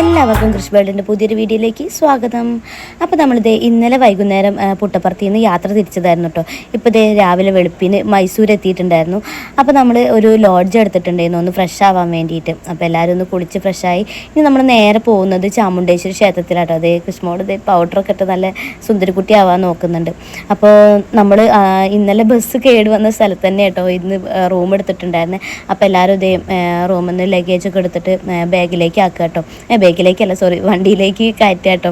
എല്ലാവർക്കും കൃഷി വേൾഡിന്റെ പുതിയൊരു വീഡിയോയിലേക്ക് സ്വാഗതം. അപ്പോൾ നമ്മളിത് ഇന്നലെ വൈകുന്നേരം പുട്ടപ്പുറത്തിൽ നിന്ന് യാത്ര തിരിച്ചതായിരുന്നു കേട്ടോ ഇപ്പോൾ ഇതേ രാവിലെ വെളുപ്പിന് മൈസൂർ എത്തിയിട്ടുണ്ടായിരുന്നു. അപ്പോൾ നമ്മൾ ഒരു ലോഡ്ജ് എടുത്തിട്ടുണ്ടായിരുന്നു ഒന്ന് ഫ്രഷ് ആവാൻ വേണ്ടിയിട്ട്. അപ്പോൾ എല്ലാവരും ഒന്ന് കുളിച്ച് ഫ്രഷായി ഇനി നമ്മൾ നേരെ പോകുന്നത് ചാമുണ്ടേശ്വരി ക്ഷേത്രത്തിലാട്ടോ. അതേ കൃഷ്ണോട് ഇതേ പൗഡറൊക്കെ ഇട്ട് നല്ല സുന്ദരിക്കുട്ടി ആവാൻ നോക്കുന്നുണ്ട്. അപ്പോൾ നമ്മൾ ഇന്നലെ ബസ് കേട് വന്ന സ്ഥലത്ത് തന്നെ കേട്ടോ ഇന്ന് റൂം എടുത്തിട്ടുണ്ടായിരുന്നു. അപ്പോൾ എല്ലാവരും ഇതേ റൂമിൽ നിന്ന് ലഗേജ് ഒക്കെ എടുത്തിട്ട് ബാഗിലേക്ക് ആക്കുക കേട്ടോ ഏ, ബാഗിലേക്കല്ല സോറി വണ്ടിയിലേക്ക് കയറ്റുക കേട്ടോ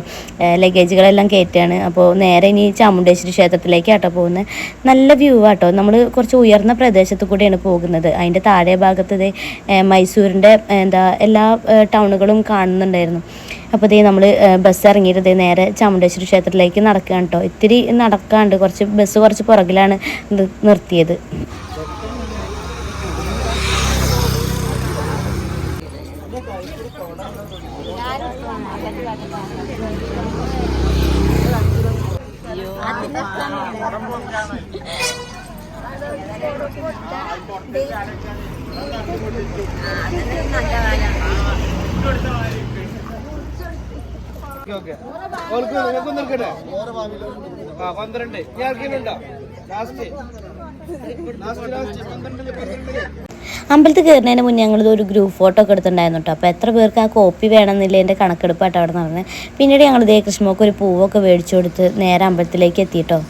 ലഗേജുകളെല്ലാം കയറ്റുകയാണ് അപ്പോൾ നേരെ ഇനി ചാമുണ്ടേശ്വരി ക്ഷേത്രത്തിലേക്ക് ആട്ടോ പോകുന്നത് നല്ല വ്യൂ ആട്ടോ. നമ്മൾ കുറച്ച് ഉയർന്ന പ്രദേശത്ത് കൂടെയാണ് പോകുന്നത്. അതിന്റെ താഴെ ഭാഗത്ത് മൈസൂരിന്റെ എന്താ എല്ലാ ടൗണുകളും കാണുന്നുണ്ടായിരുന്നു. അപ്പോൾ ഇതേ നമ്മൾ ബസ് ഇറങ്ങിയിട്ട് നേരെ ചാമുണ്ടേശ്വരി ക്ഷേത്രത്തിലേക്ക് നടക്കുകയാണ് കേട്ടോ ഇത്തിരി നടക്കാണ്ട് കുറച്ച് ബസ് കുറച്ച് പുറകിലാണ് നിർത്തിയത്. ഓൾക്ക് നിങ്ങൾക്കും നിൽക്കട്ടെ? ആ പന്ത്രണ്ട്. ഇനി ആർക്കെങ്കിലുണ്ടോ ലാസ്റ്റ് ലാസ്റ്റ് അമ്പലത്തിൽ കയറുന്നതിന് മുന്നേ ഞങ്ങളിത് ഒരു ഗ്രൂപ്പ് ഫോട്ടോ ഒക്കെ എടുത്തിട്ടുണ്ടായിരുന്നു കേട്ടോ അപ്പോൾ എത്ര പേർക്ക് ആ കോപ്പി വേണമെന്നില്ല എന്റെ കണക്കെടുപ്പായിട്ട് അവിടെ നടന്നത് പിന്നീട് ഞങ്ങൾ ദേ കൃഷ്ണമോക്ക് ഒരു പൂവൊക്കെ മേടിച്ചു കൊടുത്ത് നേരെ അമ്പലത്തിലേക്ക് എത്തിയിട്ടോ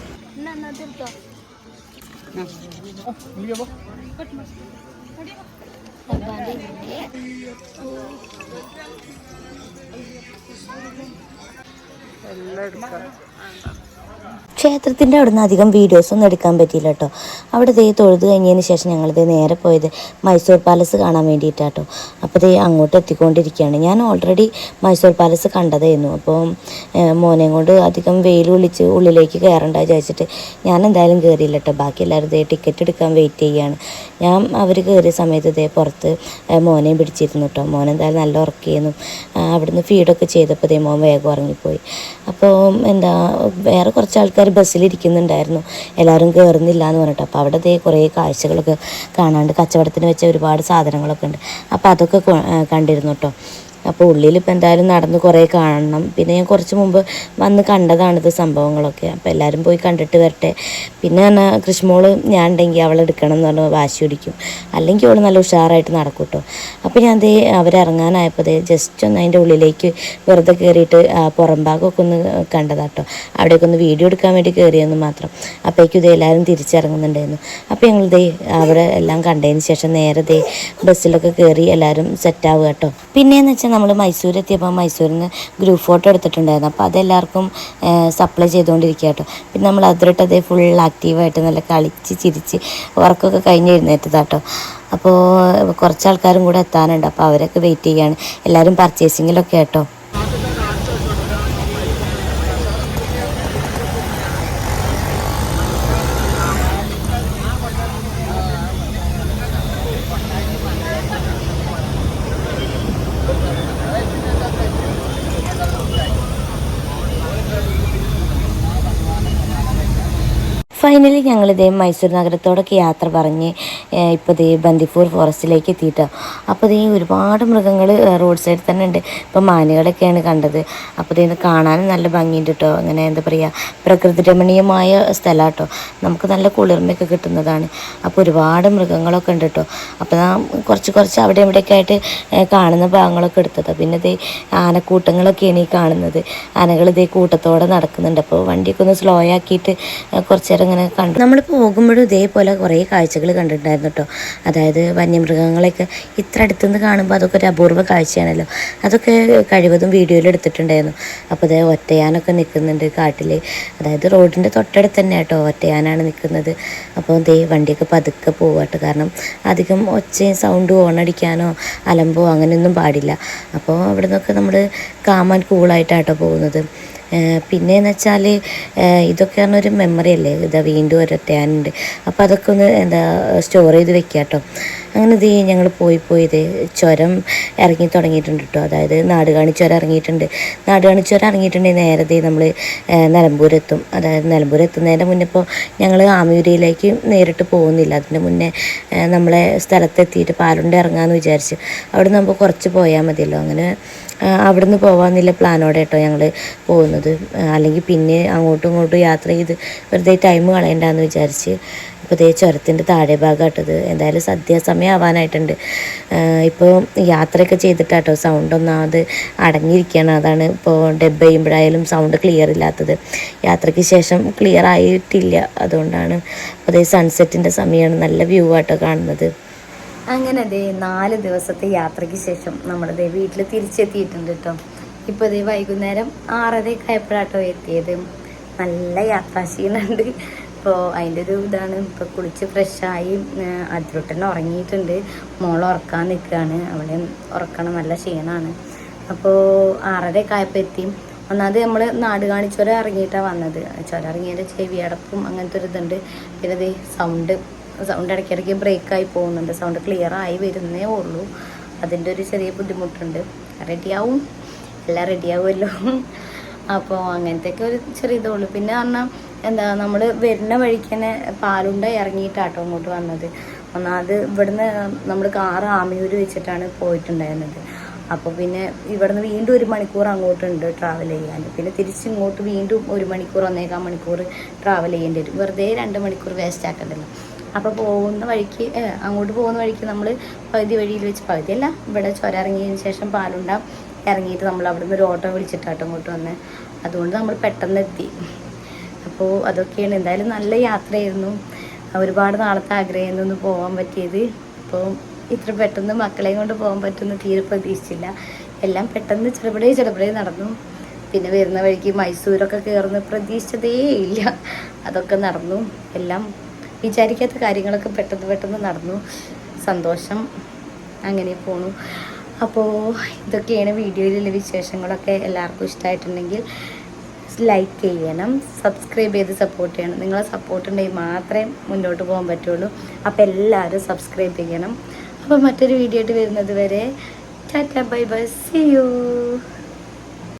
ക്ഷേത്രത്തിന്റെ അവിടെ നിന്ന് അധികം വീഡിയോസൊന്നും എടുക്കാൻ പറ്റിയില്ല കേട്ടോ. അവിടെ ദേ തൊഴുത് കഴിഞ്ഞതിന് ശേഷം ഞങ്ങൾ ദേ നേരെ പോയത് മൈസൂർ പാലസ് കാണാൻ വേണ്ടിയിട്ടാട്ടോ. അപ്പോൾ ദേ അങ്ങോട്ട് എത്തിക്കൊണ്ടിരിക്കുകയാണ്. ഞാൻ ഓൾറെഡി മൈസൂർ പാലസ് കണ്ടതായിരുന്നു. അപ്പോൾ മോനെ കൊണ്ട് അധികം വെയിൽ വിളിച്ച് ഉള്ളിലേക്ക് കയറണ്ട വിചാരിച്ചിട്ട് ഞാൻ എന്തായാലും കയറിയില്ല കേട്ടോ. ബാക്കി എല്ലാവരും ദേ ടിക്കറ്റ് എടുക്കാൻ വെയിറ്റ് ചെയ്യുകയാണ്. ഞാൻ അവർ കയറിയ സമയത്ത് ഇതേ പുറത്ത് മോനെയും പിടിച്ചിരുന്നു കേട്ടോ. മോൻ എന്തായാലും നല്ല ഉറക്കിയിരുന്നു അവിടുന്ന് ഫീഡൊക്കെ ചെയ്തപ്പോൾ ദേ മോൻ വേഗം ഉറങ്ങിപ്പോയി. അപ്പോൾ എന്താ വേറെ കുറച്ച് ആൾക്കാർ ബസ്സിലിരിക്കുന്നുണ്ടായിരുന്നു. എല്ലാവരും കയറുന്നില്ല എന്ന് പറഞ്ഞിട്ട്. അപ്പോൾ അവിടെ ദേ കുറേ കാഴ്ചകളൊക്കെ കാണാണ്ട് കച്ചവടത്തിന് വെച്ച ഒരുപാട് സാധനങ്ങളൊക്കെ ഉണ്ട്. അപ്പോൾ അതൊക്കെ കണ്ടിരുന്നു കേട്ടോ അപ്പോൾ ഉള്ളിൽ ഇപ്പോൾ എന്തായാലും നടന്ന് കുറേ കാണണം. പിന്നെ ഞാൻ കുറച്ച് മുമ്പ് വന്ന് കണ്ടതാണിത് സംഭവങ്ങളൊക്കെ. അപ്പോൾ എല്ലാവരും പോയി കണ്ടിട്ട് വരട്ടെ. പിന്നെ എന്നാൽ കൃഷ്ണമോൾ ഞാൻ ഉണ്ടെങ്കിൽ അവളെ എടുക്കണം എന്ന് പറഞ്ഞ് വാശി പിടിക്കും. അല്ലെങ്കിൽ അവൾ നല്ല ഉഷാറായിട്ട് നടക്കും കേട്ടോ അപ്പോൾ ഞാൻ ദേ അവരിറങ്ങാനായപ്പോൾ ദേ ജസ്റ്റ് ഒന്ന് അതിന്റെ ഉള്ളിലേക്ക് വെറുതെ കയറിയിട്ട് പുറം ഭാഗമൊക്കെ ഒന്ന് കണ്ടതാട്ടോ അവിടേക്ക് ഒന്ന് വീഡിയോ എടുക്കാൻ വേണ്ടി കയറിയെന്ന് മാത്രം. അപ്പോഴേക്കും ഇതേ എല്ലാവരും തിരിച്ചിറങ്ങുന്നുണ്ടായിരുന്നു. അപ്പോൾ ഞങ്ങൾ ദേ അവിടെ എല്ലാം കണ്ടതിന് ശേഷം നേരെ ദേ ബസ്സിലൊക്കെ കയറി എല്ലാവരും സെറ്റാവുക കേട്ടോ പിന്നെയെന്ന് വെച്ചാൽ നമ്മൾ മൈസൂർ എത്തിയപ്പോൾ മൈസൂരിൽ നിന്ന് ഗ്രൂപ്പ് ഫോട്ടോ എടുത്തിട്ടുണ്ടായിരുന്നു. അപ്പോൾ അതെല്ലാവർക്കും സപ്ലൈ ചെയ്തുകൊണ്ടിരിക്കുക കേട്ടോ പിന്നെ നമ്മൾ അതിലോട്ട് അതേ ഫുൾ ആക്റ്റീവായിട്ട് നല്ല കളിച്ച് ചിരിച്ച് വർക്കൊക്കെ കഴിഞ്ഞ് എഴുന്നേറ്റതാട്ടോ. അപ്പോൾ കുറച്ച് ആൾക്കാരും കൂടെ എത്താനുണ്ട്. അപ്പോൾ അവരൊക്കെ വെയിറ്റ് ചെയ്യാണ്. എല്ലാവരും പർച്ചേസിങ്ങിലൊക്കെ കേട്ടോ ഫൈനലി ഞങ്ങൾ ഇതേ മൈസൂർ നഗരത്തോടൊക്കെ യാത്ര പറഞ്ഞ് ഇപ്പോൾ ഇതേ ബന്ദിപ്പൂർ ഫോറസ്റ്റിലേക്ക് എത്തിയിട്ടോ. അപ്പോൾ ഇതേ ഒരുപാട് മൃഗങ്ങൾ റോഡ് സൈഡിൽ തന്നെ ഉണ്ട്. ഇപ്പോൾ മാനുകളൊക്കെയാണ് കണ്ടത്. അപ്പോൾ ഇത് കാണാനും നല്ല ഭംഗിയുണ്ട് കേട്ടോ അങ്ങനെ എന്താ പറയുക പ്രകൃതി രമണീയമായ സ്ഥലമാണ് കേട്ടോ നമുക്ക് നല്ല കുളിർമയൊക്കെ കിട്ടുന്നതാണ്. അപ്പോൾ ഒരുപാട് മൃഗങ്ങളൊക്കെ ഉണ്ട് കേട്ടോ അപ്പോൾ ഞാൻ കുറച്ച് കുറച്ച് അവിടെ ഇവിടെയൊക്കെ ആയിട്ട് കാണുന്ന ഭാഗങ്ങളൊക്കെ എടുത്തതാണ് പിന്നെ ഇതേ ആനക്കൂട്ടങ്ങളൊക്കെയാണ് ഈ കാണുന്നത്. ആനകൾ ഇതേ കൂട്ടത്തോടെ നടക്കുന്നുണ്ട്. അപ്പോൾ വണ്ടിയൊക്കെ ഒന്ന് സ്ലോ ആക്കിയിട്ട് കുറച്ച് നേരം ഇങ്ങനെ കണ്ടു. നമ്മൾ പോകുമ്പോഴും ഇതേപോലെ കുറേ കാഴ്ചകൾ കണ്ടിട്ടുണ്ടായിരുന്നു കേട്ടോ. അതായത് വന്യമൃഗങ്ങളെയൊക്കെ ഇത്ര അടുത്തുനിന്ന് കാണുമ്പോൾ അതൊക്കെ ഒരു അപൂർവ കാഴ്ചയാണല്ലോ. അതൊക്കെ കഴിവതും വീഡിയോയിൽ എടുത്തിട്ടുണ്ടായിരുന്നു. അപ്പോൾ അതേ ഒറ്റയാനൊക്കെ നിൽക്കുന്നുണ്ട് കാട്ടിൽ അതായത് റോഡിന്റെ തൊട്ടടുത്ത് തന്നെ കേട്ടോ ഒറ്റയാനാണ് നിൽക്കുന്നത്. അപ്പോൾ ദേ വണ്ടിയൊക്കെ പതുക്കെ പോവാട്ടോ കാരണം അധികം ഒച്ചയും സൗണ്ട് ഓണടിക്കാനോ അലമ്പോ അങ്ങനെയൊന്നും പാടില്ല. അപ്പോൾ അവിടെ നിന്നൊക്കെ നമ്മൾ കാമാൻ കൂളായിട്ടാട്ടോ പോകുന്നത്. പിന്നെയെന്ന് വെച്ചാൽ ഇതൊക്കെ പറഞ്ഞൊരു മെമ്മറി അല്ലേ? ഇതാ വീണ്ടും ഒരൊറ്റയാനുണ്ട്. അപ്പോൾ അതൊക്കെ ഒന്ന് എന്താ സ്റ്റോർ ചെയ്ത് വെക്കുക കേട്ടോ അങ്ങനെ ഇത് ഞങ്ങൾ പോയി പോയത് ചുരം ഇറങ്ങി തുടങ്ങിയിട്ടുണ്ട് കേട്ടോ അതായത് നാടുകാണി ചുരം ഇറങ്ങിയിട്ടുണ്ട്. നാടുകാണി ചുരം ഇറങ്ങിയിട്ടുണ്ടെങ്കിൽ നേരത്തെ നമ്മൾ നിലമ്പൂരെത്തും. അതായത് നിലമ്പൂർ എത്തുന്നതിന്റെ മുന്നേ ഇപ്പോൾ ഞങ്ങൾ ആമയൂരിയിലേക്ക് നേരിട്ട് പോകുന്നില്ല. അതിന്റെ മുന്നേ നമ്മളെ സ്ഥലത്തെത്തിയിട്ട് പാലുണ്ട് ഇറങ്ങാമെന്ന് വിചാരിച്ച്. അവിടെ നമുക്ക് കുറച്ച് പോയാൽ മതിയല്ലോ. അങ്ങനെ അവിടുന്ന് പോകാമെന്നുള്ള പ്ലാനോടെ കേട്ടോ ഞങ്ങൾ പോകുന്നത് അല്ലെങ്കിൽ പിന്നെ അങ്ങോട്ടും ഇങ്ങോട്ടും യാത്ര ചെയ്ത് വെറുതെ ടൈം കളയണ്ടെന്ന് വിചാരിച്ച് ഇപ്പോൾ ഇതേ ചുരത്തിന്റെ താഴെ ഭാഗമായിട്ടത് എന്തായാലും സദ്യാസമയം ആവാനായിട്ടുണ്ട് ഇപ്പോൾ യാത്രയൊക്കെ ചെയ്തിട്ടാട്ടോ സൗണ്ട് ഒന്നാമത് അടങ്ങിയിരിക്കുകയാണ് അതാണ് ഇപ്പോൾ ഡബ് ചെയ്യുമ്പോഴായാലും സൗണ്ട് ക്ലിയർ ഇല്ലാത്തത്. യാത്രയ്ക്ക് ശേഷം ക്ലിയർ ആയിട്ടില്ല. അതുകൊണ്ടാണ് അതേ സൺസെറ്റിന്റെ സമയമാണ് നല്ല വ്യൂ ആട്ടോ കാണുന്നത്. അങ്ങനെ ദേ നാല് ദിവസത്തെ യാത്രയ്ക്ക് ശേഷം നമ്മുടെ ദേ വീട്ടിൽ തിരിച്ചെത്തിയിട്ടുണ്ട് കേട്ടോ ഇപ്പോൾ ദേ വൈകുന്നേരം ആറരയൊക്കെ ആയപ്പോഴാട്ടോ എത്തിയത്. നല്ല യാത്രാശീലമുണ്ട് ഇപ്പോൾ അതിന്റെ ഒരു ഇതാണ്. ഇപ്പോൾ കുളിച്ച് ഫ്രഷായി അതിലോട്ടന്നെ ഉറങ്ങിയിട്ടുണ്ട്. മോൾ ഉറക്കാൻ നിൽക്കുകയാണ് അവളെ ഉറക്കണം. നല്ല ക്ഷീണമാണ് അപ്പോൾ ആറരയൊക്കെ ആയപ്പോൾ എത്തി. ഒന്നാമത് നമ്മൾ നാട് കാണിച്ചോര ഇറങ്ങിയിട്ടാണ് വന്നത്. ചുരം ഇറങ്ങിയതിന്റെ ചെവിയടപ്പും അങ്ങനത്തെ ഒരു ഇതുണ്ട്. പിന്നെ സൗണ്ട് സൗണ്ട് ഇടയ്ക്കിടയ്ക്ക് ബ്രേക്കായി പോകുന്നുണ്ട്. സൗണ്ട് ക്ലിയർ ആയി വരുന്നേ ഉള്ളൂ. അതിന്റെ ഒരു ചെറിയ ബുദ്ധിമുട്ടുണ്ട്. റെഡിയാവും എല്ലാം റെഡിയാവുമല്ലോ അപ്പോൾ അങ്ങനത്തെയൊക്കെ ഒരു ചെറിയ ഇതുള്ളൂ പിന്നെ പറഞ്ഞാൽ എന്താ നമ്മൾ വരുന്ന വഴിക്ക് തന്നെ പാലുണ്ട ഇറങ്ങിയിട്ടാട്ടോ ഇങ്ങോട്ട് വന്നത്. ഒന്നാമത് ഇവിടുന്ന് നമ്മൾ കാറ് ആമിയൂർ വെച്ചിട്ടാണ് പോയിട്ടുണ്ടായിരുന്നത്. അപ്പോൾ പിന്നെ ഇവിടുന്ന് വീണ്ടും ഒരു മണിക്കൂർ അങ്ങോട്ടുണ്ട് ട്രാവൽ ചെയ്യാൻ. പിന്നെ തിരിച്ചിങ്ങോട്ട് വീണ്ടും ഒരു മണിക്കൂർ ഒന്നേകാൽ മണിക്കൂർ ട്രാവൽ ചെയ്യേണ്ടി വരും. വെറുതെ രണ്ട് മണിക്കൂർ വേസ്റ്റ് ആക്കണ്ടല്ലോ. അപ്പോൾ പോകുന്ന വഴിക്ക് അങ്ങോട്ട് പോകുന്ന വഴിക്ക് നമ്മൾ പകുതി വഴിയിൽ വെച്ച് പകുതിയല്ല ഇവിടെ ചുരം ഇറങ്ങിയതിന് ശേഷം പാലുണ്ട ഇറങ്ങിയിട്ട് നമ്മൾ അവിടെ നിന്ന് ഒരു ഓട്ടോ വിളിച്ചിട്ടാട്ടോ ഇങ്ങോട്ട് വന്ന്. അതുകൊണ്ട് നമ്മൾ പെട്ടെന്ന് എത്തി. അപ്പോൾ അതൊക്കെയാണ്. എന്തായാലും നല്ല യാത്രയായിരുന്നു. ഒരുപാട് നാളത്തെ ആഗ്രഹമായിരുന്നു ഒന്ന് പോകാൻ പറ്റിയത്. അപ്പോൾ ഇത്ര പെട്ടെന്ന് മക്കളെയും കൊണ്ട് പോകാൻ പറ്റുമെന്ന് തീരെ പ്രതീക്ഷിച്ചില്ല. എല്ലാം പെട്ടെന്ന് ചെറുപടേ ചെറുപടേ നടന്നു. പിന്നെ വരുന്ന വഴിക്ക് മൈസൂരൊക്കെ കയറുന്ന പ്രതീക്ഷിച്ചതേ ഇല്ല. അതൊക്കെ നടന്നു. എല്ലാം വിചാരിക്കാത്ത കാര്യങ്ങളൊക്കെ പെട്ടെന്ന് പെട്ടെന്ന് നടന്നു. സന്തോഷം അങ്ങനെ പോണു. അപ്പോൾ ഇതൊക്കെയാണ് വീഡിയോയിലുള്ള വിശേഷങ്ങളൊക്കെ എല്ലാവർക്കും ഇഷ്ടമായിട്ടുണ്ടെങ്കിൽ ലൈക്ക് ചെയ്യണം സബ്സ്ക്രൈബ് ചെയ്ത് സപ്പോർട്ട് ചെയ്യണം. നിങ്ങളെ സപ്പോർട്ട് ഉണ്ടെങ്കിൽ മാത്രമേ മുന്നോട്ട് പോകാൻ പറ്റുള്ളൂ. അപ്പോൾ എല്ലാവരും സബ്സ്ക്രൈബ് ചെയ്യണം. അപ്പോൾ മറ്റൊരു വീഡിയോ ആയിട്ട് വരുന്നത് വരെ tata bye bye see you